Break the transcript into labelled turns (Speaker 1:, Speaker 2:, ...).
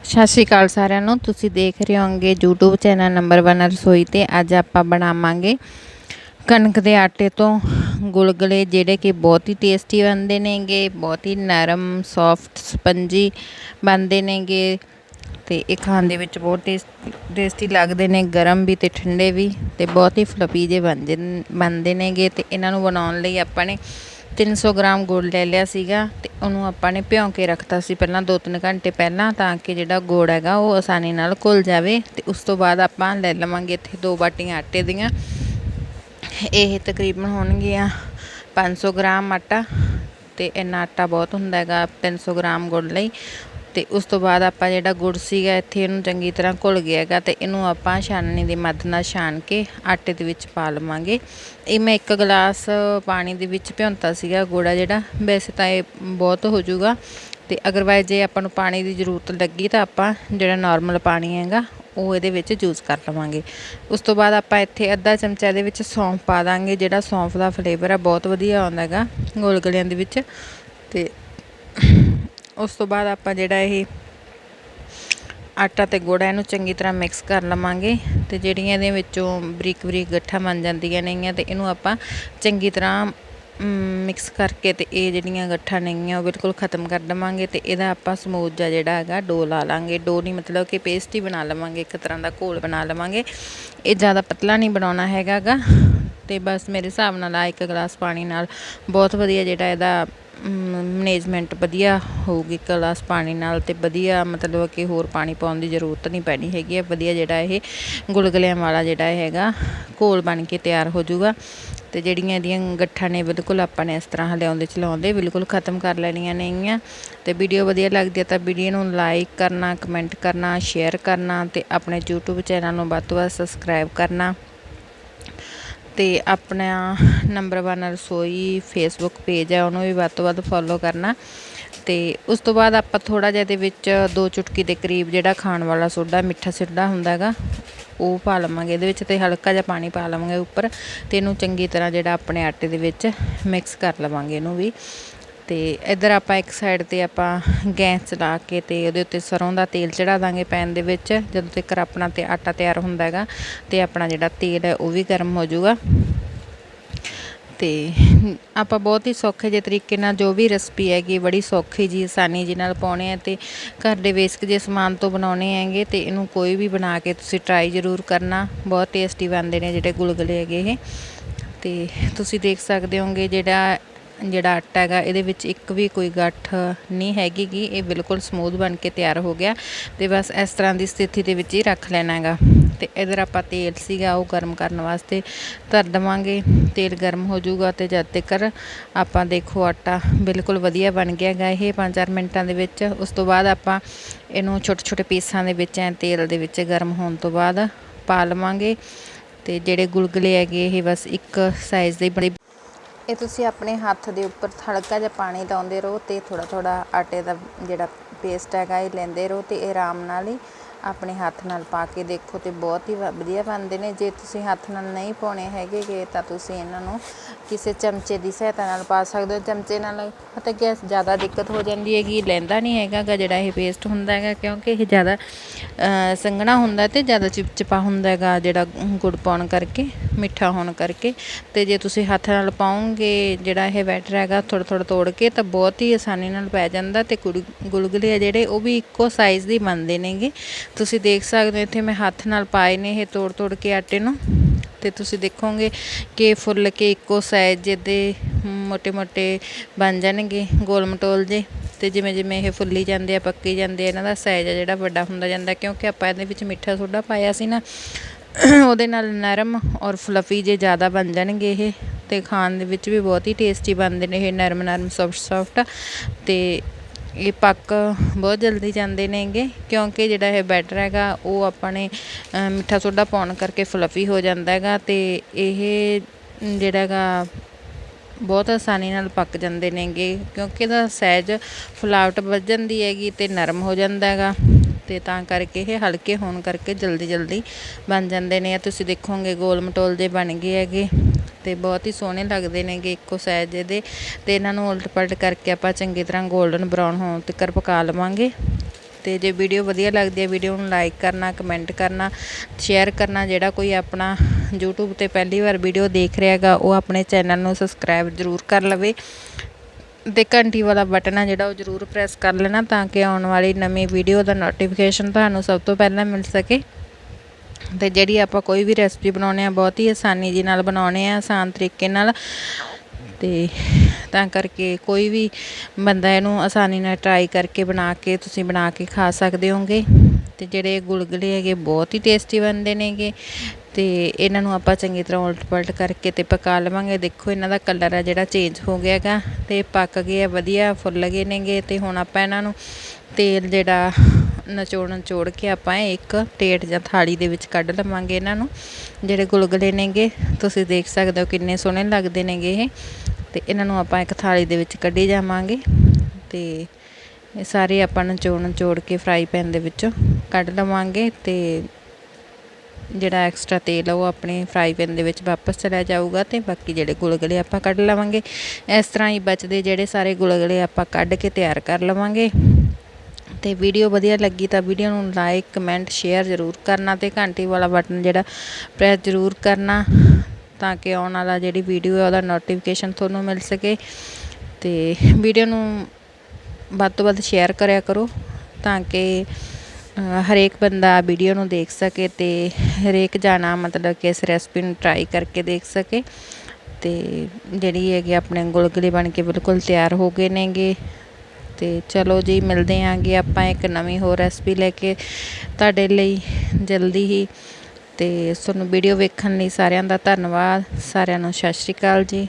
Speaker 1: ਸਤਿ ਸ਼੍ਰੀ ਅਕਾਲ ਸਾਰਿਆਂ ਨੂੰ। ਤੁਸੀਂ ਦੇਖ ਰਹੇ ਹੋਗੇ YouTube ਚੈਨਲ ਨੰਬਰ 1 ਰਸੋਈ ਤੇ। ਅੱਜ ਆਪਾਂ ਬਣਾਵਾਂਗੇ ਕਣਕ ਦੇ ਆਟੇ ਤੋਂ ਗੁਲਗੁਲੇ, ਜਿਹੜੇ ਕਿ ਬਹੁਤ ਹੀ ਟੇਸਟੀ ਬਣਦੇ ਨੇਗੇ, ਬਹੁਤ ਹੀ ਨਰਮ ਸੌਫਟ ਸਪੰਜੀ ਬਣਦੇ ਨੇਗੇ ਤੇ ਇਹ ਖਾਣ ਦੇ ਵਿੱਚ ਬਹੁਤ ਟੇਸਟੀ ਟੇਸਟੀ ਲੱਗਦੇ ਨੇ, ਗਰਮ ਵੀ ਤੇ ਠੰਡੇ ਵੀ ਤੇ ਬਹੁਤ ਹੀ ਫਲਫੀ ਜੇ ਬਣਦੇ ਬਣਦੇ ਨੇਗੇ ਤੇ ਇਹਨਾਂ ਨੂੰ ਬਣਾਉਣ ਲਈ ਆਪਾਂ ਨੇ 300 ਗ੍ਰਾਮ ਗੁੜ ਲੈ ਲਿਆ ਸੀਗਾ ਤੇ ਉਹਨੂੰ ਆਪਾਂ ਨੇ ਭਿਉਂ ਕੇ ਰੱਖਤਾ ਸੀ ਪਹਿਲਾਂ 2-3 ਘੰਟੇ ਪਹਿਲਾਂ ਤਾਂ ਕਿ ਜਿਹੜਾ ਗੁੜ ਹੈਗਾ ਉਹ ਆਸਾਨੀ ਨਾਲ ਘੁਲ ਜਾਵੇ ਤੇ ਉਸ ਤੋਂ ਬਾਅਦ ਆਪਾਂ ਲੈ ਲਵਾਂਗੇ ਇੱਥੇ ਦੋ ਬਾਟੀਆਂ ਆਟੇ ਦੀਆਂ। ਇਹ ਤਕਰੀਬਨ ਹੋਣਗੀਆਂ 500 ਗ੍ਰਾਮ ਆਟਾ ਤੇ ਇੰਨਾ ਆਟਾ ਬਹੁਤ ਹੁੰਦਾ ਹੈਗਾ 300 ਗ੍ਰਾਮ ਗੁੜ ਲਈ। ਤੇ ਉਸ ਤੋਂ ਬਾਅਦ ਆਪਾਂ ਜਿਹੜਾ ਗੁੜ ਸੀਗਾ ਇੱਥੇ ਇਹਨੂੰ ਚੰਗੀ ਤਰ੍ਹਾਂ ਘੁਲ ਗਿਆ ਹੈਗਾ ਤੇ ਇਹਨੂੰ ਆਪਾਂ ਛਾਨਣੀ ਦੀ ਮਦਦ ਨਾਲ ਛਾਨ ਕੇ ਆਟੇ ਦੇ ਵਿੱਚ ਪਾ ਲਵਾਂਗੇ। ਇਹ ਮੈਂ ਇੱਕ ਗਲਾਸ ਪਾਣੀ ਦੇ ਵਿੱਚ ਭਿਉਂਤਾ ਸੀਗਾ ਗੁੜਾ ਜਿਹੜਾ। ਵੈਸੇ ਤਾਂ ਇਹ ਬਹੁਤ ਹੋ ਜਾਊਗਾ ਤੇ ਅਗਰਵਾਇਜ਼ ਜੇ ਆਪਾਂ ਨੂੰ ਪਾਣੀ ਦੀ ਜ਼ਰੂਰਤ ਲੱਗੀ ਤਾਂ ਆਪਾਂ ਜਿਹੜਾ ਨਾਰਮਲ ਪਾਣੀ ਹੈਗਾ ਉਹ ਇਹਦੇ ਵਿੱਚ ਯੂਜ਼ ਕਰ ਲਵਾਂਗੇ। ਉਸ ਤੋਂ ਬਾਅਦ ਆਪਾਂ ਇੱਥੇ ਅੱਧਾ ਚਮਚਾ ਇਹਦੇ ਵਿੱਚ ਸੌਂਫ ਪਾ ਦਾਂਗੇ ਜਿਹੜਾ ਸੌਂਫ ਦਾ ਫਲੇਵਰ ਆ, ਬਹੁਤ ਵਧੀਆ ਆਉਂਦਾ ਹੈਗਾ ਗੋਲਗਲਿਆਂ ਦੇ ਵਿੱਚ। ਤੇ ਉਸ ਤੋਂ ਬਾਅਦ ਆਪਾਂ ਜਿਹੜਾ ਇਹ ਆਟਾ ਤੇ ਗੁੜ ਇਹਨੂੰ ਚੰਗੀ ਤਰ੍ਹਾਂ ਮਿਕਸ ਕਰ ਲਵਾਂਗੇ ਤੇ ਜਿਹੜੀਆਂ ਇਹਦੇ ਵਿੱਚੋਂ ਬਰੀਕ ਬਰੀਕ ਗੱਠਾਂ ਬਣ ਜਾਂਦੀਆਂ ਨੇਗੀਆਂ ਤੇ ਇਹਨੂੰ ਆਪਾਂ ਚੰਗੀ ਤਰ੍ਹਾਂ ਮਿਕਸ ਕਰਕੇ ਤੇ ਇਹ ਜਿਹੜੀਆਂ ਗੱਠਾਂ ਨੇਗੀਆਂ ਉਹ ਬਿਲਕੁਲ ਖਤਮ ਕਰ ਦਵਾਂਗੇ ਤੇ ਇਹਦਾ ਆਪਾਂ ਸਮੂਥ ਜਿਹਾ ਜਿਹੜਾ ਹੈਗਾ ਡੋ ਲਾ ਲਾਂਗੇ। ਡੋ ਨਹੀਂ ਮਤਲਬ ਕਿ ਪੇਸਟ ਹੀ ਬਣਾ ਲਵਾਂਗੇ, ਇੱਕ ਤਰ੍ਹਾਂ ਦਾ ਘੋਲ ਬਣਾ ਲਵਾਂਗੇ। ਇਹ ਜ਼ਿਆਦਾ ਪਤਲਾ ਨਹੀਂ ਬਣਾਉਣਾ ਹੈਗਾਗਾ ਤੇ ਬਸ ਮੇਰੇ ਹਿਸਾਬ ਨਾਲ ਆ ਇੱਕ ਗਲਾਸ ਪਾਣੀ ਨਾਲ ਬਹੁਤ ਵਧੀਆ ਜਿਹੜਾ ਇਹਦਾ ਮੈਨੇਜਮੈਂਟ ਵਧੀਆ ਹੋਊਗੀ ਗਲਾਸ ਪਾਣੀ ਨਾਲ ਅਤੇ ਵਧੀਆ ਮਤਲਬ ਕਿ ਹੋਰ ਪਾਣੀ ਪਾਉਣ ਦੀ ਜ਼ਰੂਰਤ ਨਹੀਂ ਪੈਣੀ ਹੈਗੀ ਹੈ ਵਧੀਆ ਜਿਹੜਾ ਇਹ ਗੁਲਗੁਲਿਆਂ ਵਾਲਾ ਜਿਹੜਾ ਹੈਗਾ, ਘੋਲ ਬਣ ਕੇ ਤਿਆਰ ਹੋ ਜਾਊਗਾ ਅਤੇ ਜਿਹੜੀਆਂ ਇਹਦੀਆਂ ਗੱਠਾਂ ਨੇ ਬਿਲਕੁਲ ਆਪਾਂ ਨੇ ਇਸ ਤਰ੍ਹਾਂ ਹਲਿਆਉਂਦੇ ਚਲਾਉਂਦੇ ਬਿਲਕੁਲ ਖਤਮ ਕਰ ਲੈਣੀਆਂ ਨੇਗੀਆਂ। ਅਤੇ ਵੀਡੀਓ ਵਧੀਆ ਲੱਗਦੀ ਹੈ ਤਾਂ ਵੀਡੀਓ ਨੂੰ ਲਾਈਕ ਕਰਨਾ ਕਮੈਂਟ ਕਰਨਾ ਸ਼ੇਅਰ ਕਰਨਾ ਅਤੇ ਆਪਣੇ YouTube ਚੈਨਲ ਨੂੰ ਵੱਧ ਤੋਂ ਵੱਧ ਸਬਸਕ੍ਰਾਈਬ ਕਰਨਾ। ਅਤੇ ਆਪਣਾ ਨੰਬਰ ਵਨ ਰਸੋਈ ਫੇਸਬੁੱਕ ਪੇਜ ਹੈ, ਉਹਨੂੰ ਵੀ ਵੱਧ ਤੋਂ ਵੱਧ ਫੋਲੋ ਕਰਨਾ। ਅਤੇ ਉਸ ਤੋਂ ਬਾਅਦ ਆਪਾਂ ਥੋੜ੍ਹਾ ਜਿਹਾ ਇਹਦੇ ਵਿੱਚ ਦੋ ਚੁਟਕੀ ਦੇ ਕਰੀਬ ਜਿਹੜਾ ਖਾਣ ਵਾਲਾ ਸੋਡਾ, ਮਿੱਠਾ ਸੋਡਾ ਹੁੰਦਾ ਹੈਗਾ, ਉਹ ਪਾ ਲਵਾਂਗੇ। ਇਹਦੇ ਵਿੱਚ ਅਤੇ ਹਲਕਾ ਜਿਹਾ ਪਾਣੀ ਪਾ ਲਵਾਂਗੇ ਉੱਪਰ ਅਤੇ ਇਹਨੂੰ ਚੰਗੀ ਤਰ੍ਹਾਂ ਜਿਹੜਾ ਆਪਣੇ ਆਟੇ ਦੇ ਵਿੱਚ ਮਿਕਸ ਕਰ ਲਵਾਂਗੇ ਇਹਨੂੰ ਵੀ। ਅਤੇ ਇੱਧਰ ਆਪਾਂ ਇੱਕ ਸਾਈਡ ਤੇ ਆਪਾਂ ਗੈਸ ਚਲਾ ਕੇ ਅਤੇ ਉਹਦੇ ਉੱਤੇ ਸਰ੍ਹੋਂ ਦਾ ਤੇਲ ਚੜਾ ਦਾਂਗੇ ਪੈਨ ਦੇ ਵਿੱਚ, ਜਦੋਂ ਤੱਕ ਆਪਣਾ ਤੇ ਆਟਾ ਤਿਆਰ ਹੁੰਦਾ ਹੈਗਾ ਅਤੇ ਆਪਣਾ ਜਿਹੜਾ ਤੇਲ ਹੈ ਉਹ ਵੀ ਗਰਮ ਹੋ ਜਾਊਗਾ। ਤੇ ਆਪਾਂ ਬਹੁਤ ਹੀ ਸੌਖੇ ਜਿਹੇ ਤਰੀਕੇ ਨਾਲ ਜੋ ਵੀ ਰੈਸਪੀ ਹੈਗੀ, ਬੜੀ ਸੌਖੀ ਜੀ, ਆਸਾਨੀ ਜੀ ਨਾਲ ਪਾਉਣੇ ਆ ਤੇ ਘਰ ਦੇ ਵੇਸਕ ਜੇ ਸਮਾਨ ਤੋਂ ਬਣਾਉਣੇ ਹੈਗੇ ਤੇ ਇਹਨੂੰ ਕੋਈ ਵੀ ਬਣਾ ਕੇ ਤੁਸੀਂ ਟਰਾਈ ਜ਼ਰੂਰ ਕਰਨਾ, ਬਹੁਤ ਟੇਸਟੀ ਬਣਦੇ ਨੇ ਜਿਹੜੇ ਗੁਲਗੁਲੇ ਹੈਗੇ ਇਹ। ਤੇ ਤੁਸੀਂ ਦੇਖ ਸਕਦੇ ਹੋਗੇ ਜਿਹੜਾ ਜਿਹੜਾ ਆਟਾ ਹੈਗਾ, ਇਹਦੇ ਵਿੱਚ ਇੱਕ ਵੀ ਕੋਈ ਗੱਠ ਨਹੀਂ ਹੈਗੀ ਗੀ। ਇਹ ਬਿਲਕੁਲ ਸਮੂਥ ਬਣ ਕੇ ਤਿਆਰ ਹੋ ਗਿਆ। ਤੇ ਬਸ ਇਸ ਤਰ੍ਹਾਂ ਦੀ ਸਥਿਤੀ ਦੇ ਵਿੱਚ ਹੀ ਰੱਖ ਲੈਣਾ ਹੈਗਾ। ਤੇ ਇਧਰ ਆਪਾਂ ਤੇਲ ਸੀਗਾ, ਉਹ ਗਰਮ ਕਰਨ ਵਾਸਤੇ ਧਰ ਦਵਾਂਗੇ। ਤੇਲ ਗਰਮ ਹੋ ਜਾਊਗਾ ਤੇ ਜਦ ਤੱਕ ਆਪਾਂ ਦੇਖੋ ਆਟਾ ਬਿਲਕੁਲ ਵਧੀਆ ਬਣ ਗਿਆ ਹੈਗਾ ਇਹ 5-4 ਮਿੰਟਾਂ ਦੇ ਵਿੱਚ। ਉਸ ਤੋਂ ਬਾਅਦ ਆਪਾਂ ਇਹਨੂੰ ਛੋਟੇ ਛੋਟੇ ਪੀਸਾਂ ਦੇ ਵਿੱਚ ਐ ਤੇਲ ਦੇ ਵਿੱਚ ਗਰਮ ਹੋਣ ਤੋਂ ਬਾਅਦ ਪਾ ਲਵਾਂਗੇ। ਤੇ ਜਿਹੜੇ ਗੁਲਗੁਲੇ ਹੈਗੇ, ਇਹ ਬਸ ਇੱਕ ਸਾਈਜ਼ ਦੇ ਬੜੇ ਇਹ ਤੁਸੀਂ ਆਪਣੇ ਹੱਥ ਦੇ ਉੱਪਰ ਹਲਕਾ ਜਿਹਾ ਪਾਣੀ ਲਾਉਂਦੇ ਰਹੋ ਤੇ ਥੋੜਾ ਥੋੜਾ ਆਟੇ ਦਾ ਜਿਹੜਾ ਪੇਸਟ ਹੈਗਾ ਇਹ ਲੈਂਦੇ ਰਹੋ ਤੇ ਇਹ ਆਰਾਮ ਨਾਲ ਹੀ ਆਪਣੇ ਹੱਥ ਨਾਲ ਪਾ ਕੇ ਦੇਖੋ ਤੇ ਬਹੁਤ ਹੀ ਵਧੀਆ ਬਣਦੇ ਨੇ। ਜੇ ਤੁਸੀਂ ਹੱਥ ਨਾਲ ਨਹੀਂ ਪਾਉਣੇ ਹੈਗੇ ਕਿ ਤਾਂ ਤੁਸੀਂ ਇਹਨਾਂ ਨੂੰ ਕਿਸੇ ਚਮਚੇ ਦੀ ਸਹਾਇਤਾ ਨਾਲ ਪਾ ਸਕਦੇ ਹੋ। ਚਮਚੇ ਨਾਲ ਪਤਾ ਕਿ ਜ਼ਿਆਦਾ ਦਿੱਕਤ ਹੋ ਜਾਂਦੀ ਹੈਗੀ, ਲੈਂਦਾ ਨਹੀਂ ਹੈਗਾ ਗਾ ਜਿਹੜਾ ਇਹ ਪੇਸਟ ਹੁੰਦਾ ਹੈਗਾ, ਕਿਉਂਕਿ ਇਹ ਜ਼ਿਆਦਾ ਸੰਘਣਾ ਹੁੰਦਾ ਤੇ ਜ਼ਿਆਦਾ ਚਿਪਚਿਪਾ ਹੁੰਦਾ ਹੈਗਾ ਜਿਹੜਾ ਗੁੜ ਪਾਉਣ ਕਰਕੇ। ਮਿੱਠਾ ਹੋਣ ਕਰਕੇ ਅਤੇ ਜੇ ਤੁਸੀਂ ਹੱਥ ਨਾਲ ਪਾਓਗੇ ਜਿਹੜਾ ਇਹ ਬੈਟਰ ਹੈਗਾ ਥੋੜ੍ਹਾ ਥੋੜ੍ਹਾ ਤੋੜ ਕੇ ਤਾਂ ਬਹੁਤ ਹੀ ਆਸਾਨੀ ਨਾਲ ਪੈ ਜਾਂਦਾ ਅਤੇ ਗੁਲ ਗੁਲਗੁਲੇ ਆ ਜਿਹੜੇ ਉਹ ਵੀ ਇੱਕੋ ਸਾਈਜ਼ ਦੀ ਬਣਦੇ ਨੇਗੇ। ਤੁਸੀਂ ਦੇਖ ਸਕਦੇ ਹੋ, ਇੱਥੇ ਮੈਂ ਹੱਥ ਨਾਲ ਪਾਏ ਨੇ ਇਹ ਤੋੜ ਤੋੜ ਕੇ ਆਟੇ ਨੂੰ। ਤੇ ਤੁਸੀਂ ਦੇਖੋਗੇ ਕਿ ਫੁੱਲ ਕੇ ਇੱਕੋ ਸਾਈਜ਼ ਦੇ ਮੋਟੇ ਮੋਟੇ ਬਣ ਜਾਣਗੇ ਗੋਲ ਮਟੋਲ ਜੇ। ਤੇ ਜਿਵੇਂ ਜਿਵੇਂ ਇਹ ਫੁੱਲੀ ਜਾਂਦੇ ਆ, ਪੱਕੀ ਜਾਂਦੇ ਆ, ਇਹਨਾਂ ਦਾ ਸਾਈਜ਼ ਆ ਜਿਹੜਾ ਵੱਡਾ ਹੁੰਦਾ ਜਾਂਦਾ, ਕਿਉਂਕਿ ਆਪਾਂ ਇਹਦੇ ਵਿੱਚ ਮਿੱਠਾ ਸੋਡਾ ਪਾਇਆ ਸੀ ਨਾ ਉਹਦੇ ਨਾਲ ਨਰਮ ਔਰ ਫਲੱਫੀ ਜੇ ਜ਼ਿਆਦਾ ਬਣ ਜਾਣਗੇ ਇਹ, ਤੇ ਖਾਣ ਦੇ ਵਿੱਚ ਵੀ ਬਹੁਤ ਹੀ ਟੇਸਟੀ ਬਣਦੇ ਨੇ ਇਹ ਨਰਮ ਨਰਮ ਸੋਫਟ ਸੋਫਟ ਅਤੇ ਇਹ ਪੱਕ ਬਹੁਤ ਜਲਦੀ ਜਾਂਦੇ ਨੇਗੇ, ਕਿਉਂਕਿ ਜਿਹੜਾ ਇਹ ਬੈਟਰ ਹੈਗਾ, ਉਹ ਆਪਾਂ ਨੇ ਮਿੱਠਾ ਸੋਡਾ ਪਾਉਣ ਕਰਕੇ ਫਲੱਫੀ ਹੋ ਜਾਂਦਾ ਹੈਗਾ ਅਤੇ ਇਹ ਜਿਹੜਾ ਹੈਗਾ, ਬਹੁਤ ਆਸਾਨੀ ਨਾਲ ਪੱਕ ਜਾਂਦੇ ਨੇਗੇ, ਕਿਉਂਕਿ ਇਹਦਾ ਸਾਈਜ਼ ਫੁਲਾਵਟ ਵੱਧ ਜਾਂਦੀ ਹੈਗੀ ਅਤੇ ਨਰਮ ਹੋ ਜਾਂਦਾ ਹੈਗਾ। ਤੇ ਤਾਂ ਕਰਕੇ ਇਹ ਹਲਕੇ ਹੋਣ ਕਰਕੇ ਜਲਦੀ ਜਲਦੀ ਬਣ ਜਾਂਦੇ ਨੇ। ਤੁਸੀਂ ਦੇਖੋਗੇ ਗੋਲ ਮਟੋਲ ਜੇ ਬਣ ਗਏ ਹੈਗੇ ਤੇ ਬਹੁਤ ਹੀ ਸੋਹਣੇ ਲੱਗਦੇ ਨੇਗੇ ਇੱਕੋ ਸਾਈਜ਼ ਦੇ ਤੇ ਇਹਨਾਂ ਨੂੰ ਉਲਟ ਪਲਟ ਕਰਕੇ ਆਪਾਂ ਚੰਗੀ ਤਰ੍ਹਾਂ 골ਡਨ ਬਰਾਊਨ ਹੋਣ ਤੱਕ ਪਕਾ ਲਵਾਂਗੇ। ਤੇ ਜੇ ਵੀਡੀਓ ਵਧੀਆ ਲੱਗਦੀ ਹੈ ਵੀਡੀਓ ਨੂੰ ਲਾਈਕ ਕਰਨਾ ਕਮੈਂਟ ਕਰਨਾ ਸ਼ੇਅਰ ਕਰਨਾ। ਜਿਹੜਾ ਕੋਈ ਆਪਣਾ YouTube ਤੇ ਪਹਿਲੀ ਵਾਰ ਵੀਡੀਓ ਦੇਖ ਰਿਹਾ ਹੈਗਾ, ਉਹ ਆਪਣੇ ਚੈਨਲ ਨੂੰ ਸਬਸਕ੍ਰਾਈਬ ਜ਼ਰੂਰ ਕਰ ਲਵੇ। ਅਤੇ ਘੰਟੀ ਵਾਲਾ ਬਟਨ ਆ ਜਿਹੜਾ ਉਹ ਜ਼ਰੂਰ ਪ੍ਰੈਸ ਕਰ ਲੈਣਾ ਤਾਂ ਕਿ ਆਉਣ ਵਾਲੀ ਨਵੀਂ ਵੀਡੀਓ ਦਾ ਨੋਟੀਫਿਕੇਸ਼ਨ ਤੁਹਾਨੂੰ ਸਭ ਤੋਂ ਪਹਿਲਾਂ ਮਿਲ ਸਕੇ। ਤੇ ਜਿਹੜੀ ਆਪਾਂ ਕੋਈ ਵੀ ਰੈਸਪੀ ਬਣਾਉਣੇ ਆ, ਬਹੁਤ ਹੀ ਆਸਾਨੀ ਜੀ ਨਾਲ ਬਣਾਉਣੇ ਆ, ਆਸਾਨ ਤਰੀਕੇ ਨਾਲ। ਤੇ ਤਾਂ ਕਰਕੇ ਕੋਈ ਵੀ ਬੰਦਾ ਇਹਨੂੰ ਆਸਾਨੀ ਨਾਲ ਟਰਾਈ ਕਰਕੇ ਬਣਾ ਕੇ ਤੁਸੀਂ ਬਣਾ ਕੇ ਖਾ ਸਕਦੇ ਹੋਗੇ ਤੇ ਜਿਹੜੇ ਗੁਲਗੁਲੇ ਹੈਗੇ ਬਹੁਤ ਹੀ ਟੇਸਟੀ ਬਣਦੇ ਨੇਗੇ। ਤੇ ਇਹਨਾਂ ਨੂੰ ਆਪਾਂ ਚੰਗੀ ਤਰ੍ਹਾਂ ਉਲਟ ਪਲਟ ਕਰਕੇ ਤੇ ਪਕਾ ਲਵਾਂਗੇ। ਦੇਖੋ, ਇਹਨਾਂ ਦਾ ਕਲਰ ਆ ਜਿਹੜਾ ਚੇਂਜ ਹੋ ਗਿਆ ਹੈਗਾ ਤੇ ਪੱਕ ਗਏ ਆ, ਵਧੀਆ ਫੁੱਲ ਗਏ ਨੇਗੇ। ਤੇ ਹੁਣ ਆਪਾਂ ਇਹਨਾਂ ਨੂੰ ਤੇਲ ਜਿਹੜਾ ਨਚੋੜ ਨਚੋੜ ਕੇ ਆਪਾਂ ਇੱਕ ਪਲੇਟ ਜਾਂ ਥਾਲੀ ਦੇ ਵਿੱਚ ਕੱਢ ਲਵਾਂਗੇ ਇਹਨਾਂ ਨੂੰ। ਜਿਹੜੇ ਗੁਲਗੁਲੇ ਨੇਗੇ, ਤੁਸੀਂ ਦੇਖ ਸਕਦੇ ਹੋ ਕਿੰਨੇ ਸੋਹਣੇ ਲੱਗਦੇ ਨੇਗੇ ਇਹ। ਤੇ ਇਹਨਾਂ ਨੂੰ ਆਪਾਂ ਇੱਕ ਥਾਲੀ ਦੇ ਵਿੱਚ ਕੱਢੀ ਜਾਵਾਂਗੇ। ਤੇ ਇਹ ਸਾਰੇ ਆਪਾਂ ਨਚੋੜ ਨਚੋੜ ਕੇ ਫਰਾਈ ਪੈਨ ਦੇ ਵਿੱਚੋਂ ਕੱਢ ਲਵਾਂਗੇ ਤੇ ਜਿਹੜਾ ਐਕਸਟਰਾ ਤੇਲ ਆ ਉਹ ਆਪਣੇ ਫਰਾਈ ਪੈਨ ਦੇ ਵਿੱਚ ਵਾਪਸ ਚਲਾ ਜਾਊਗਾ ਤੇ ਬਾਕੀ ਜਿਹੜੇ ਗੁਲਗਲੇ ਆਪਾਂ ਕੱਢ ਲਵਾਂਗੇ। ਇਸ ਤਰ੍ਹਾਂ ਹੀ ਬਚਦੇ ਜਿਹੜੇ ਸਾਰੇ ਗੁਲਗਲੇ ਆਪਾਂ ਕੱਢ ਕੇ ਤਿਆਰ ਕਰ ਲਵਾਂਗੇ। ਤੇ ਵੀਡੀਓ ਵਧੀਆ ਲੱਗੀ ਤਾਂ ਵੀਡੀਓ ਨੂੰ ਲਾਈਕ ਕਮੈਂਟ ਸ਼ੇਅਰ ਜ਼ਰੂਰ ਕਰਨਾ ਤੇ ਘੰਟੀ ਵਾਲਾ ਬਟਨ ਜਿਹੜਾ ਪ੍ਰੈਸ ਜ਼ਰੂਰ ਕਰਨਾ ਤਾਂ ਕਿ ਆਉਣ ਵਾਲਾ ਜਿਹੜੀ ਵੀਡੀਓ ਹੈ ਉਹਦਾ ਨੋਟੀਫਿਕੇਸ਼ਨ ਤੁਹਾਨੂੰ ਮਿਲ ਸਕੇ। ਤੇ ਵੀਡੀਓ ਨੂੰ ਵੱਧ ਤੋਂ ਵੱਧ ਸ਼ੇਅਰ ਕਰਿਆ ਕਰੋ ਤਾਂ ਕਿ ਹਰੇਕ ਬੰਦਾ ਵੀਡੀਓ ਨੂੰ ਦੇਖ ਸਕੇ ਤੇ ਹਰੇਕ ਜਾਣਾ ਮਤਲਬ ਕਿ ਇਸ ਰੈਸਪੀ ਨੂੰ ਟਰਾਈ ਕਰਕੇ ਦੇਖ ਸਕੇ ਤੇ ਜਿਹੜੀ ਹੈਗੀ ਆਪਣੇ ਗੁਲਗੁਲੇ ਬਣ ਕੇ ਬਿਲਕੁਲ ਤਿਆਰ ਹੋ ਗਏ ਨੇਗੇ ਤੇ ਚਲੋ ਜੀ, ਮਿਲਦੇ ਆਂਗੇ ਆਪਾਂ ਇੱਕ ਨਵੀਂ ਹੋਰ ਰੈਸਪੀ ਲੈ ਕੇ ਤੁਹਾਡੇ ਲਈ ਜਲਦੀ ਹੀ ਤੇ ਤੁਹਾਨੂੰ ਵੀਡੀਓ ਵੇਖਣ ਲਈ ਸਾਰਿਆਂ ਦਾ ਧੰਨਵਾਦ, ਸਾਰਿਆਂ ਨੂੰ ਸਤਿ ਸ਼੍ਰੀ ਅਕਾਲ ਜੀ।